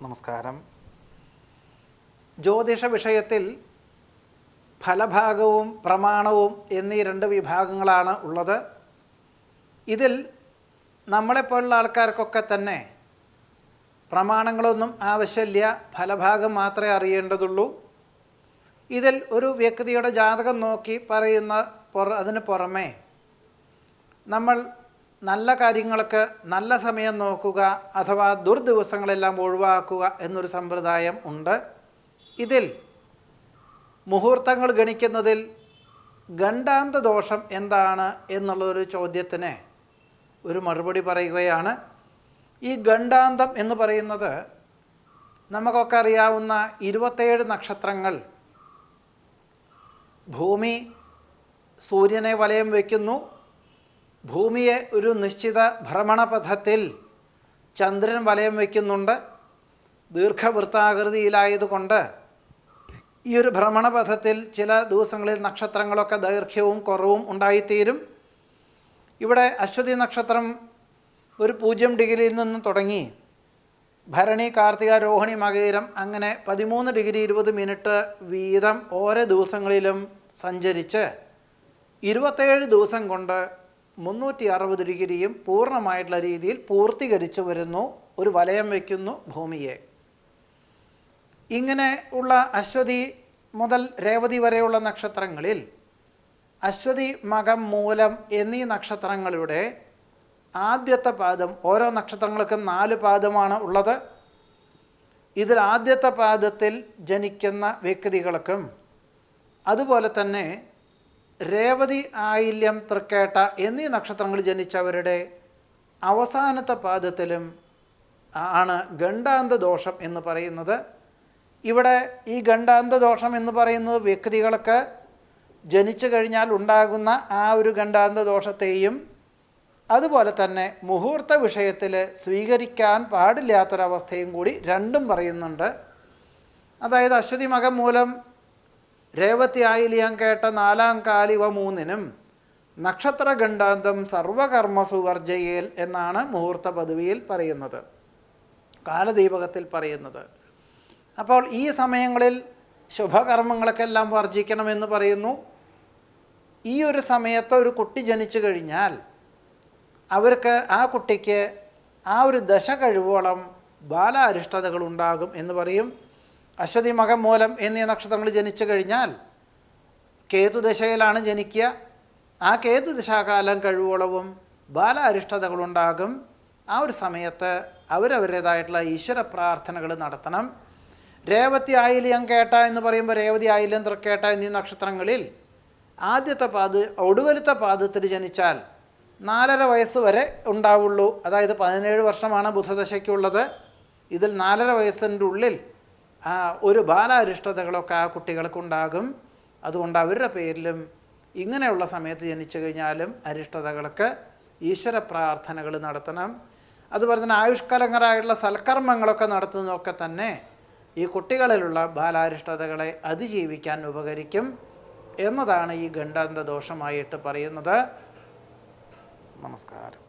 നമസ്കാരം. ജ്യോതിഷ വിഷയത്തിൽ ഫലഭാഗവും പ്രമാണവും എന്നീ രണ്ട് വിഭാഗങ്ങളാണ് ഉള്ളത്. ഇതിൽ നമ്മളെപ്പോലുള്ള ആൾക്കാർക്കൊക്കെ തന്നെ പ്രമാണങ്ങളൊന്നും ആവശ്യമില്ല ഫലഭാഗം മാത്രമേ അറിയേണ്ടതുള്ളൂ. ഇതിൽ ഒരു വ്യക്തിയുടെ ജാതകം നോക്കി പറയുന്ന പുറ അതിന് പുറമേ നമ്മൾ നല്ല കാര്യങ്ങൾക്ക് നല്ല സമയം നോക്കുക അഥവാ ദുർദിവസങ്ങളെല്ലാം ഒഴിവാക്കുക എന്നൊരു സമ്പ്രദായം ഉണ്ട്. ഇതിൽ മുഹൂർത്തങ്ങൾ ഗണിക്കുന്നതിൽ ഗണ്ടാന്ത ദോഷം എന്താണ് എന്നുള്ളൊരു ചോദ്യത്തിന് ഒരു മറുപടി പറയുകയാണ്. ഈ ഗണ്ടാന്തം എന്ന് പറയുന്നത് നമുക്കൊക്കെ അറിയാവുന്ന ഇരുപത്തേഴ് നക്ഷത്രങ്ങൾ. ഭൂമി സൂര്യനെ വലയം വയ്ക്കുന്നു ഭൂമിയെ ഒരു നിശ്ചിത ഭ്രമണപഥത്തിൽ ചന്ദ്രൻ വലയം വയ്ക്കുന്നുണ്ട്. ദീർഘവൃത്താകൃതിയിലായതുകൊണ്ട് ഈ ഒരു ഭ്രമണപഥത്തിൽ ചില ദിവസങ്ങളിൽ നക്ഷത്രങ്ങളൊക്കെ ദൈർഘ്യവും കുറവും ഉണ്ടായിത്തീരും. ഇവിടെ അശ്വതി നക്ഷത്രം ഒരു പൂജ്യം ഡിഗ്രിയിൽ നിന്ന് തുടങ്ങി. ഭരണി കാർത്തിക രോഹിണി മകയിരം അങ്ങനെ പതിമൂന്ന് ഡിഗ്രി ഇരുപത് മിനിറ്റ് വീതം ഓരോ ദിവസങ്ങളിലും സഞ്ചരിച്ച് ഇരുപത്തേഴ് ദിവസം കൊണ്ട് മുന്നൂറ്റി അറുപത് ഡിഗ്രിയും പൂർണമായിട്ടുള്ള രീതിയിൽ പൂർത്തീകരിച്ചു വരുന്നു. ഒരു വലയം വയ്ക്കുന്നു ഭൂമിയെ. ഇങ്ങനെ ഉള്ള അശ്വതി മുതൽ രേവതി വരെയുള്ള നക്ഷത്രങ്ങളിൽ അശ്വതി മകം മൂലം എന്നീ നക്ഷത്രങ്ങളുടെ ആദ്യത്തെ പാദം ഓരോ നക്ഷത്രങ്ങൾക്കും നാല് പാദമാണ് ഉള്ളത്. ഇതിൽ ആദ്യത്തെ പാദത്തിൽ ജനിക്കുന്ന വ്യക്തികൾക്കും അതുപോലെ തന്നെ രേവതി ആയില്യം തൃക്കേട്ട എന്നീ നക്ഷത്രങ്ങൾ ജനിച്ചവരുടെ അവസാനത്തെ പാദത്തിലും ആണ് ഗണ്ടാന്ത ദോഷം എന്ന് പറയുന്നത്. ഇവിടെ ഈ ഗണ്ടാന്ത ദോഷം എന്ന് പറയുന്നത് വ്യക്തികൾക്ക് ജനിച്ചു കഴിഞ്ഞാൽ ഉണ്ടാകുന്ന ആ ഒരു ഗണ്ടാന്ത ദോഷത്തെയും അതുപോലെ തന്നെ മുഹൂർത്ത വിഷയത്തിൽ സ്വീകരിക്കാൻ പാടില്ലാത്തൊരവസ്ഥയും കൂടി രണ്ടും പറയുന്നുണ്ട്. അതായത് അശ്വതി മകം മൂലം രേവതി ആയിലിയം കേട്ട നാലാം കാലിവ മൂന്നിനും നക്ഷത്ര ഗണ്ഡാന്തം സർവകർമ്മസു വർജയേൽ എന്നാണ് മുഹൂർത്ത പദവിയിൽ പറയുന്നത്. കാലദീപകത്തിൽ പറയുന്നത്. അപ്പോൾ ഈ സമയങ്ങളിൽ ശുഭകർമ്മങ്ങളൊക്കെല്ലാം വർജിക്കണമെന്ന് പറയുന്നു. ഈ ഒരു സമയത്ത് ഒരു കുട്ടി ജനിച്ചു കഴിഞ്ഞാൽ അവർക്ക് ആ കുട്ടിക്ക് ആ ഒരു ദശ കഴിവോളം ബാലാരിഷ്ടതകൾ ഉണ്ടാകും എന്ന് പറയും. അശ്വതി മകം മൂലം എന്നീ നക്ഷത്രങ്ങൾ ജനിച്ചു കഴിഞ്ഞാൽ കേതു ദശയിലാണ് ജനിക്കുക. ആ കേതു കേതുദശാകാലം കഴിവോളവും ബാലാരിഷ്ടതകളുണ്ടാകും. ആ ഒരു സമയത്ത് അവരവരുടേതായിട്ടുള്ള ഈശ്വര പ്രാർത്ഥനകൾ നടത്തണം. രേവതി ആയില്യം കേട്ട എന്ന് പറയുമ്പോൾ രേവതി ആയില്യം തൃക്കേട്ട എന്നീ നക്ഷത്രങ്ങളിൽ ആദ്യത്തെ പാദ ഒടുവലത്തെ പാദത്തിൽ ജനിച്ചാൽ നാലര വയസ്സ് വരെ ഉണ്ടാവുള്ളൂ. അതായത് പതിനേഴ് വർഷമാണ് ബുധദശയ്ക്കുള്ളത്. ഇതിൽ നാലര വയസ്സിന്റെ ഉള്ളിൽ ഒരു ബാലാരിഷ്ടതകളൊക്കെ ആ കുട്ടികൾക്കുണ്ടാകും. അതുകൊണ്ട് അവരുടെ പേരിലും ഇങ്ങനെയുള്ള സമയത്ത് ജനിച്ചു കഴിഞ്ഞാലും അരിഷ്ടതകൾക്ക് ഈശ്വര പ്രാർത്ഥനകൾ നടത്തണം. അതുപോലെ തന്നെ ആയുഷ്കലങ്ങളായുള്ള സൽക്കർമ്മങ്ങളൊക്കെ നടത്തുന്നതൊക്കെ തന്നെ ഈ കുട്ടികളിലുള്ള ബാലാരിഷ്ടതകളെ അതിജീവിക്കാൻ ഉപകരിക്കും എന്നതാണ് ഈ ഗണ്ഡാന്ത ദോഷമായിട്ട് പറയുന്നത്. നമസ്കാരം.